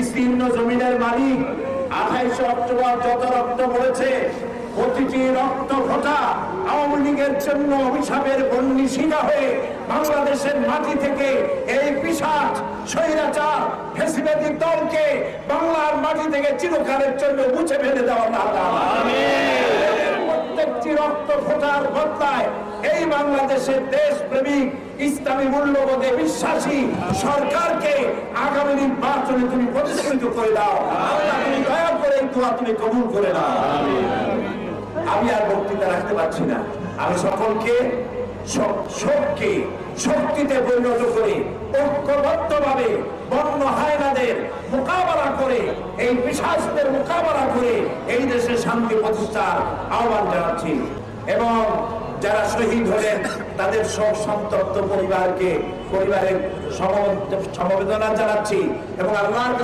বিস্তীর্ণ জমিনের মালিক আঠাইশে অক্টোবর যত রক্ত পড়েছে, প্রতিটি রক্ত ফোটা আওয়ামী লীগের জন্য অভিশাপের বন্যী শিকা হয়ে বাংলাদেশের মাটি থেকে এই পিসাচ স্বৈরাচার ফেসিবেদিক দলকে বাংলার মাটি থেকে চিরকালের জন্য মুছে ফেলে দেওয়া প্রত্যেকটি রক্ত ফোটার বদলায় এই বাংলাদেশের দেশ প্রেমিক ইসলামী মূল্যবোধে বিশ্বাসী সরকারকে আগামী নির্বাচনে তুমি প্রতিষ্ঠিত করে দাও। তুমি দয়া করে দোয়া তুমি কবুল করে দাও আমি আর বক্তৃতা রাখতে পারছি না। আমি সকলকে শোককে শক্তিতে পরিণত করে ঐক্যবদ্ধভাবে বন্য হায়নাদের মোকাবেলা এই পিসাসদের মোকাবেলা করে এই দেশে শান্তি প্রতিষ্ঠার আহ্বান জানাচ্ছি। এবং যারা শহীদ হলেন, তাদের সব সন্তপ্ত পরিবারকে, পরিবারের সমবেদনা জানাচ্ছি। এবং আল্লাহর